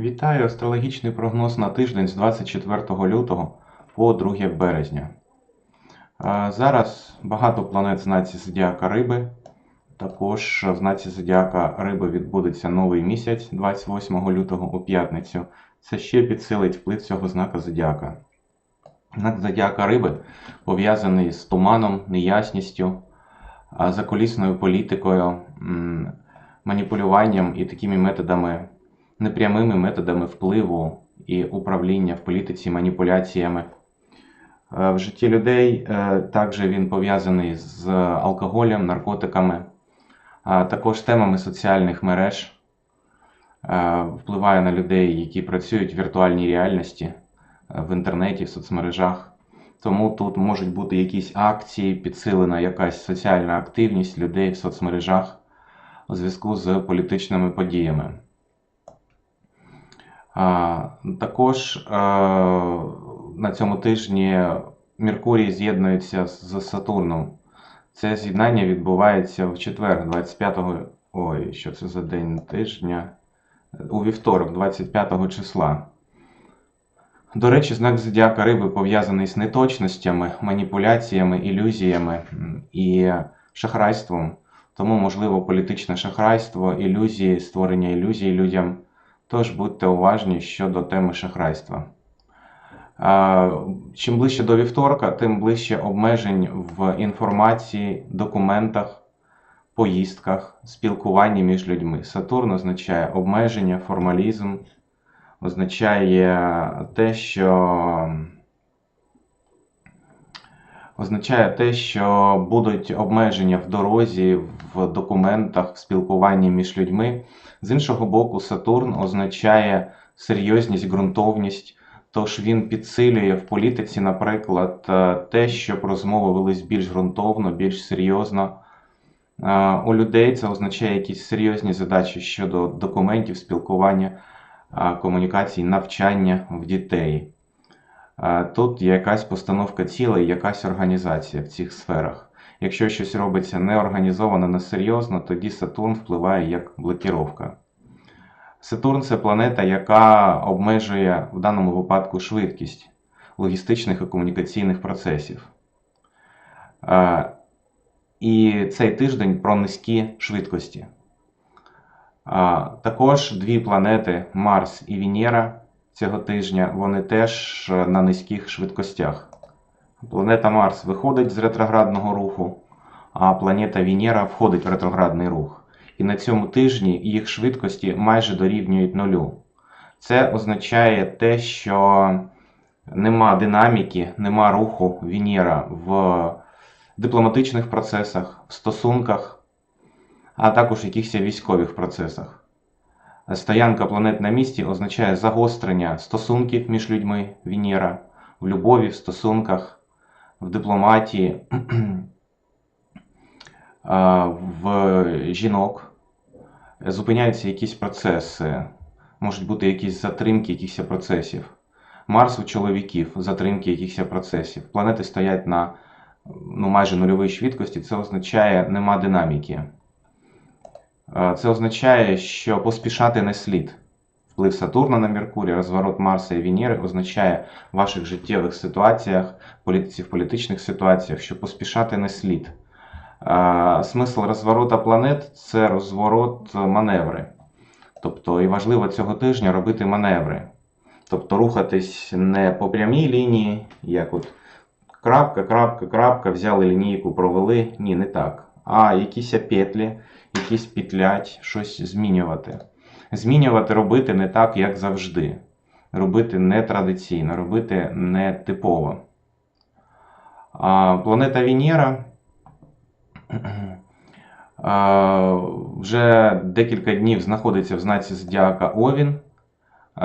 Вітаю! Астрологічний прогноз на тиждень з 24 лютого по 2 березня. Зараз багато планет знаці Зодіака Риби. Також в знаці Зодіака Риби відбудеться новий місяць 28 лютого у п'ятницю. Це ще підсилить вплив цього знака Зодіака. Знак Зодіака Риби пов'язаний з туманом, неясністю, а, закулісною політикою, маніпулюванням і такими методами непрямими методами впливу і управління в політиці, маніпуляціями. Е, В житті людей е, також він пов'язаний з алкоголем, наркотиками, а також темами соціальних мереж, е, впливає на людей, які працюють в віртуальній реальності е, в інтернеті, в соцмережах. Тому тут можуть бути якісь акції, підсилена якась соціальна активність людей в соцмережах у зв'язку з політичними подіями. Також е, на цьому тижні Меркурій з'єднується з Сатурном. Це з'єднання відбувається в четвер, 25-го. Ой, що це за день тижня? У вівторок, 25 числа. До речі, знак Зодіака Риби пов'язаний з неточностями, маніпуляціями, ілюзіями і шахрайством. Тому, можливо, політичне шахрайство, ілюзії, створення ілюзій людям. Тож будьте уважні щодо теми шахрайства. Чим ближче до вівторка, тим ближче обмежень в інформації, документах, поїздках, спілкуванні між людьми. Сатурн означає обмеження, формалізм, означає те, що означає те, що будуть обмеження в дорозі, в документах, в спілкуванні між людьми. З іншого боку, Сатурн означає серйозність, ґрунтовність. Тож він підсилює в політиці, наприклад, е, те, щоб розмови велись більш ґрунтовно, більш серйозно. Е, У людей це означає якісь серйозні задачі щодо документів, спілкування, е, комунікацій, навчання в дітей. Тут є якась постановка цілей, якась організація в цих сферах. Якщо щось робиться неорганізовано, несерйозно, тоді Сатурн впливає як блокіровка. Сатурн це планета, яка обмежує в даному випадку швидкість логістичних і комунікаційних процесів. І цей тиждень про низькі швидкості. Також дві планети Марс і Венера цього тижня, вони теж е, на низьких швидкостях. Планета Марс виходить з ретроградного руху, а планета Венера входить в ретроградний рух. І на цьому тижні їх швидкості майже дорівнюють нулю. Це означає те, що нема динаміки, нема руху Венера в дипломатичних процесах, в стосунках, а також якихось військових процесах. Стоянка планет на місці означає загострення стосунків між людьми Венера, в любові, в стосунках, в дипломатії, в жінок. Зупиняються якісь процеси, можуть бути якісь затримки якихось процесів. Марс у чоловіків, затримки якихось процесів. Планети стоять на ну, майже нульовій швидкості, це означає нема динаміки. Е, Це означає, що поспішати не слід. Вплив Сатурна на Меркурій, розворот Марса і Венери означає в ваших життєвих ситуаціях, в політичних ситуаціях, що поспішати не слід. Е, Смисл розворота планет це розворот маневри. Тобто, і важливо цього тижня робити маневри. Тобто рухатись не по прямій лінії, як от крапка, крапка, крапка, взяли лінійку, провели. Ні, не так. А якісь петлі, якісь петлять, щось змінювати. Змінювати робити не так, як завжди. Робити не традиційно, робити не типово. А планета Венера вже декілька днів знаходиться в знаці Зодіака Овін,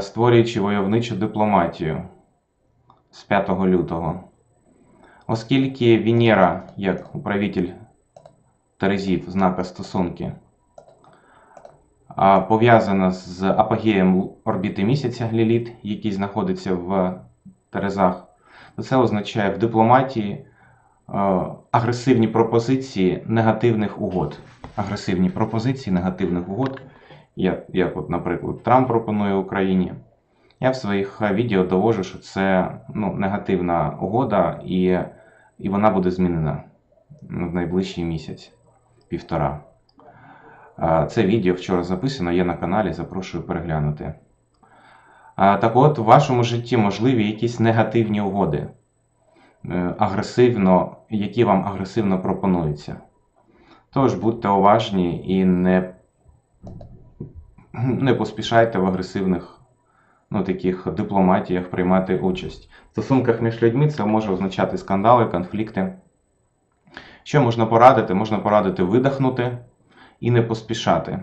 створюючи войовничу дипломатію з 5 лютого. Оскільки Венера, як управитель Терезів знака стосунки, пов'язана з апогеєм орбіти місяця Ліліт, який знаходиться в Терезах, це означає в дипломатії е, агресивні пропозиції негативних угод. Агресивні пропозиції негативних угод. як, як от, наприклад, Трамп пропонує Україні. Я в своїх відео довожу, що це ну, негативна угода, і, і вона буде змінена в найближчий місяць, півтора. Це відео вчора записано, є на каналі, запрошую переглянути. Так от, в вашому житті можливі якісь негативні угоди, е, агресивно, які вам агресивно пропонуються. Тож будьте уважні і не, не поспішайте в агресивних ну, таких дипломатіях приймати участь. В стосунках між людьми це може означати скандали, конфлікти. Що можна порадити? Можна порадити видихнути і не поспішати.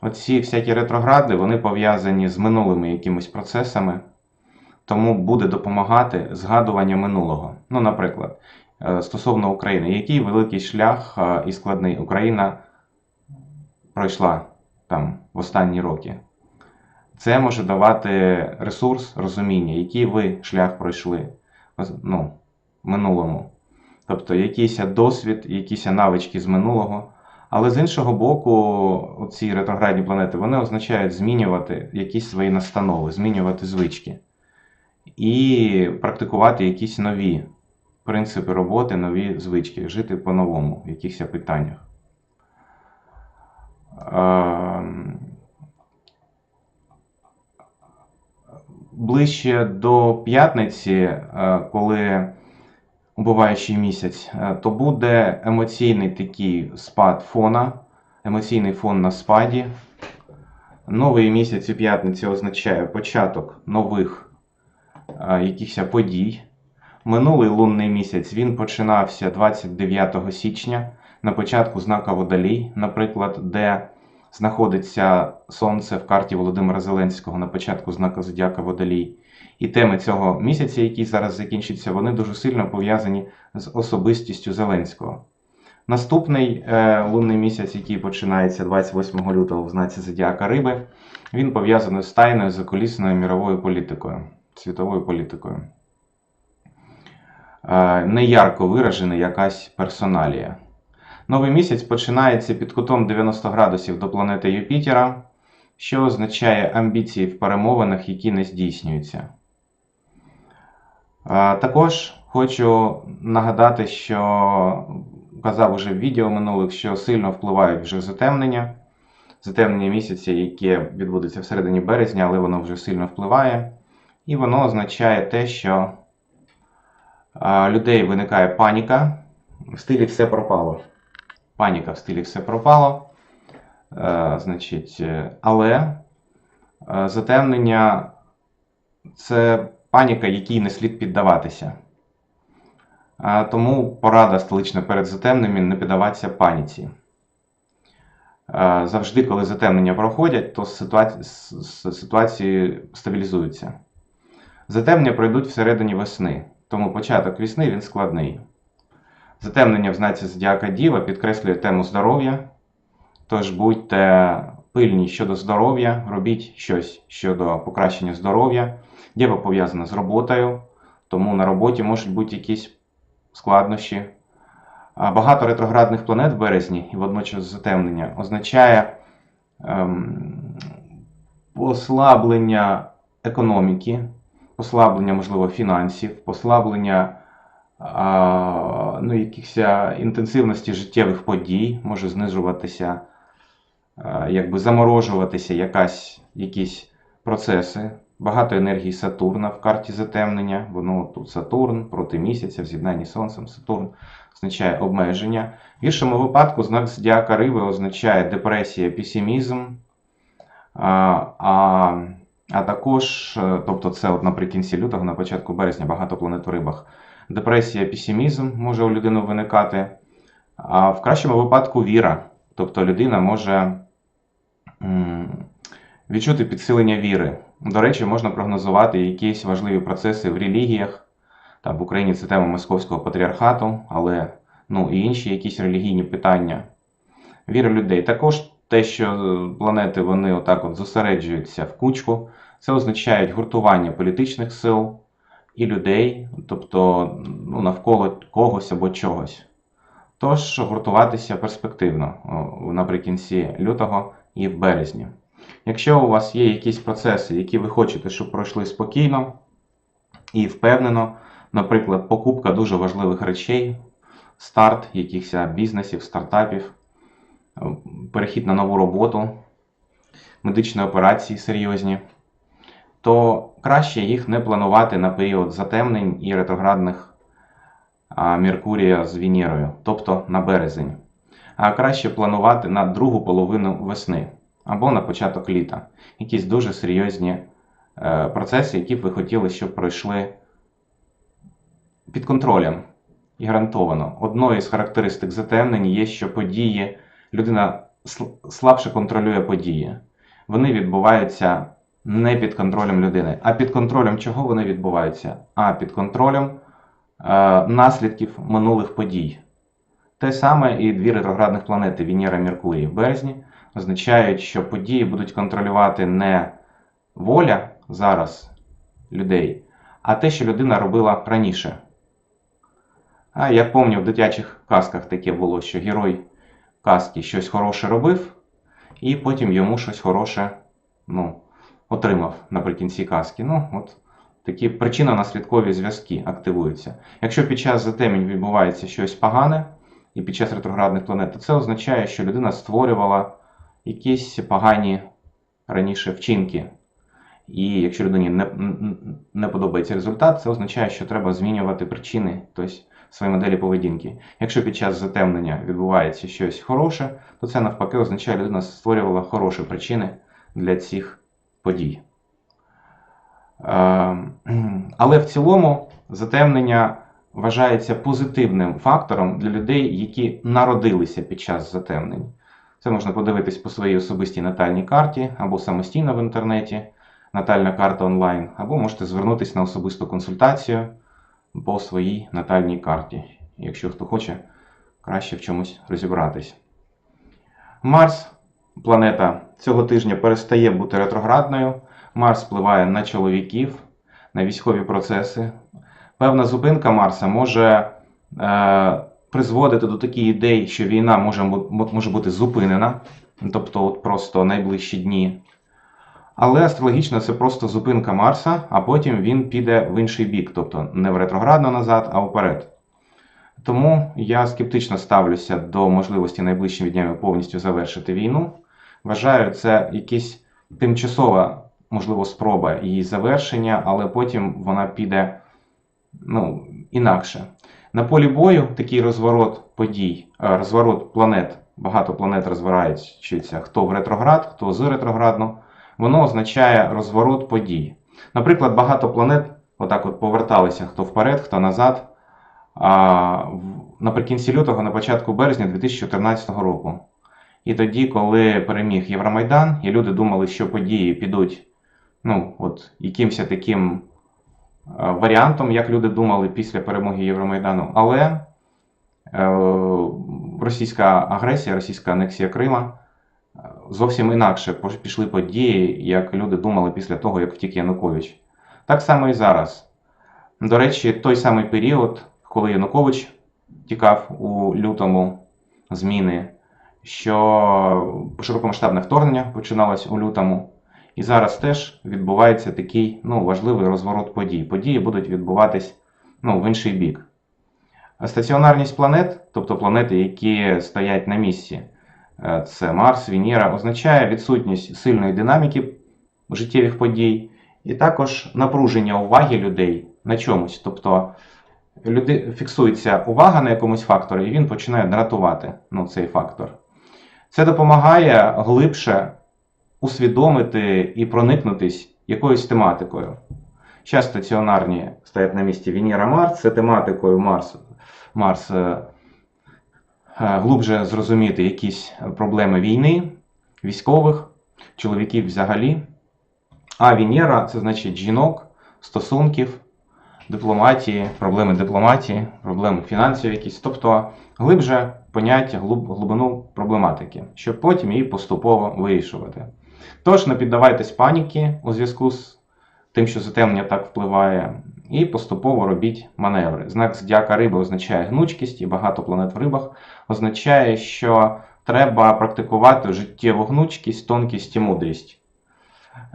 Оці всякі ретрогради, вони пов'язані з минулими якимись процесами, тому буде допомагати згадування минулого. Ну, наприклад, е, стосовно України, який великий шлях е, і складний Україна пройшла там в останні роки. Це може давати ресурс розуміння, який ви шлях пройшли ну, минулому. Тобто якийсь досвід, якісь навички з минулого. Але з іншого боку, ці ретроградні планети вони означають змінювати якісь свої настанови, змінювати звички і практикувати якісь нові принципи роботи, нові звички, жити по-новому в якихось питаннях. Ем, Ближче до п'ятниці, е, коли убиваючий місяць, е, то буде емоційний такий спад фона, емоційний фон на спаді. Новий місяць у п'ятниці означає початок нових е, якихось подій. Минулий лунний місяць він починався 29 січня на початку знака Водолій, наприклад, де знаходиться Сонце в карті Володимира Зеленського на початку знака Зодіака Водолій. І теми цього місяця, який зараз закінчиться, вони дуже сильно пов'язані з особистістю Зеленського. Наступний е, лунний місяць, який починається 28 лютого в знаці Зодіака Риби, він пов'язаний з тайною закулісною міровою політикою, світовою політикою. Е, неярко виражена якась персоналія. Новий місяць починається під кутом 90 градусів до планети Юпітера, що означає амбіції в перемовинах, які не здійснюються. Також хочу нагадати, що казав уже в відео минулих, що сильно впливають вже затемнення. Затемнення місяця, яке відбудеться всередині березня, але воно вже сильно впливає. І воно означає те, що людей виникає паніка в стилі все пропало. Паніка в стилі все пропало. Е, значить, е, але е, затемнення це паніка, якій не слід піддаватися. Тому порада столична перед затемненням не піддаватися паніці. Завжди, коли затемнення проходять, то ситуації стабілізуються. Затемнення пройдуть всередині весни, тому початок весни він складний. Затемнення в знаці Зодіака Діва підкреслює тему здоров'я. Тож будьте пильні щодо здоров'я, робіть щось щодо покращення здоров'я. Діва пов'язана з роботою, тому на роботі можуть бути якісь складнощі. Багато ретроградних планет в березні і водночас затемнення означає ем, послаблення економіки, послаблення, можливо, фінансів, послаблення а, ну, якихось інтенсивності життєвих подій, може знижуватися, якби заморожуватися якась, якісь процеси. Багато енергії Сатурна в карті затемнення. Воно тут Сатурн проти місяця в з'єднанні з Сонцем. Сатурн означає обмеження. В іншому випадку знак Зодіака Риби означає депресія, песимізм. А, а, а також, е, тобто це от наприкінці лютого, на початку березня, багато планет у рибах. Депресія, песимізм може у людини виникати. А в кращому випадку віра. Тобто людина може відчути підсилення віри. До речі, можна прогнозувати якісь важливі процеси в релігіях. Там в Україні це тема Московського патріархату, але ну, і інші якісь релігійні питання. Віра людей. Також те, що планети вони отак от зосереджуються в кучку, це означає гуртування політичних сил і людей, тобто ну, навколо когось або чогось. Тож гуртуватися перспективно наприкінці лютого і в березні. Якщо у вас є якісь процеси, які ви хочете, щоб пройшли спокійно і впевнено, наприклад, покупка дуже важливих речей, старт якихось бізнесів, стартапів, перехід на нову роботу, медичні операції серйозні, то краще їх не планувати на період затемнень і ретроградних Меркурія з Венерою, тобто на березень. А краще планувати на другу половину весни або на початок літа. Якісь дуже серйозні е, процеси, які б ви хотіли, щоб пройшли під контролем і гарантовано. Одною з характеристик затемнень є, що події, людина слабше контролює події. Вони відбуваються не під контролем людини. А під контролем чого вони відбуваються? А під контролем наслідків минулих подій. Те саме і дві ретроградних планети Венера Меркурій в березні означають, що події будуть контролювати не воля зараз людей, а те, що людина робила раніше. А я пам'ятаю, в дитячих казках таке було, що герой казки щось хороше робив, і потім йому щось хороше ну, отримав наприкінці казки. Ну, от такі причинно-наслідкові зв'язки активуються. Якщо під час затемнень відбувається щось погане, і під час ретроградних планет, то це означає, що людина створювала якісь погані раніше вчинки. І якщо людині не, не подобається результат, це означає, що треба змінювати причини, тобто свої моделі поведінки. Якщо під час затемнення відбувається щось хороше, то це навпаки означає, що людина створювала хороші причини для цих подій. Е, Але в цілому затемнення вважається позитивним фактором для людей, які народилися під час затемнень. Це можна подивитись по своїй особистій натальній карті або самостійно в інтернеті, натальна карта онлайн, або можете звернутися на особисту консультацію по своїй натальній карті, якщо хто хоче краще в чомусь розібратись. Марс, планета цього тижня перестає бути ретроградною. Марс впливає на чоловіків, на військові процеси. Певна зупинка Марса може е, призводити до таких ідей, що війна може, може бути зупинена, тобто от просто найближчі дні. Але астрологічно це просто зупинка Марса, а потім він піде в інший бік, тобто не в ретроградно назад, а вперед. Тому я скептично ставлюся до можливості найближчими днями повністю завершити війну. Вважаю, це якась тимчасова, можливо, спроба її завершення, але потім вона піде ну, інакше. На полі бою такий розворот подій, е, розворот планет, багато планет розвиваються, хто в ретроград, хто з ретроградно, воно означає розворот подій. Наприклад, багато планет отак от поверталися хто вперед, хто назад. А, наприкінці лютого, на початку березня 2014 року. І тоді, коли переміг Євромайдан, і люди думали, що події підуть ну, от, якимось таким е, варіантом, як люди думали після перемоги Євромайдану. Але е, російська агресія, російська анексія Крима е, зовсім інакше пішли події, як люди думали після того, як втік Янукович. Так само і зараз. До речі, той самий період, коли Янукович тікав у лютому зміни, що широкомасштабне вторгнення починалось у лютому. І зараз теж відбувається такий ну, важливий розворот подій. Події будуть відбуватись ну, в інший бік. Стаціонарність планет, тобто планети, які стоять на місці, е, це Марс, Венера, означає відсутність сильної динаміки життєвих подій, і також напруження уваги людей на чомусь. Тобто люди, фіксується увага на якомусь факторі, і він починає дратувати ну, цей фактор. Це допомагає глибше усвідомити і проникнутись якоюсь тематикою. Зараз стаціонарні стоять на місці Венера Марс, це тематикою Марс, Марс е, е, глубже зрозуміти якісь проблеми війни, військових, чоловіків взагалі. А Венера це значить жінок, стосунків, дипломатії, проблеми дипломатії, проблеми фінансів якісь. Тобто глибже поняття, глиб, глибину проблематики, щоб потім її поступово вирішувати. Тож не піддавайтесь паніки у зв'язку з тим, що затемнення так впливає, і поступово робіть маневри. Знак зодіака риби означає гнучкість, і багато планет в рибах означає, що треба практикувати життєву гнучкість, тонкість і мудрість.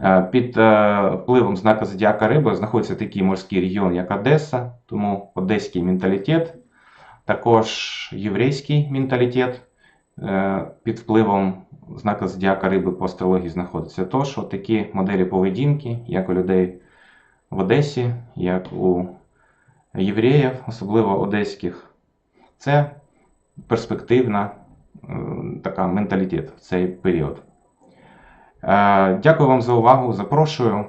Е, Під е, впливом знака зодіака риби знаходиться такий морський регіон, як Одеса, тому одеський менталітет, також єврейський менталітет під впливом знака зодіака риби по астрології знаходиться. Тож такі моделі поведінки, як у людей в Одесі, як у євреїв, особливо одеських, це перспективна е, така менталітет в цей період. Е, Дякую вам за увагу. Запрошую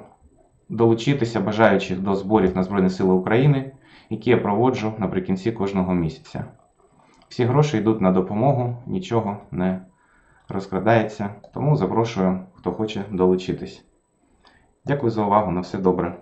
долучитися бажаючих до зборів на Збройні Сили України, які я проводжу наприкінці кожного місяця. Всі гроші йдуть на допомогу, нічого не розкрадається, тому запрошую, хто хоче долучитись. Дякую за увагу. На все добре.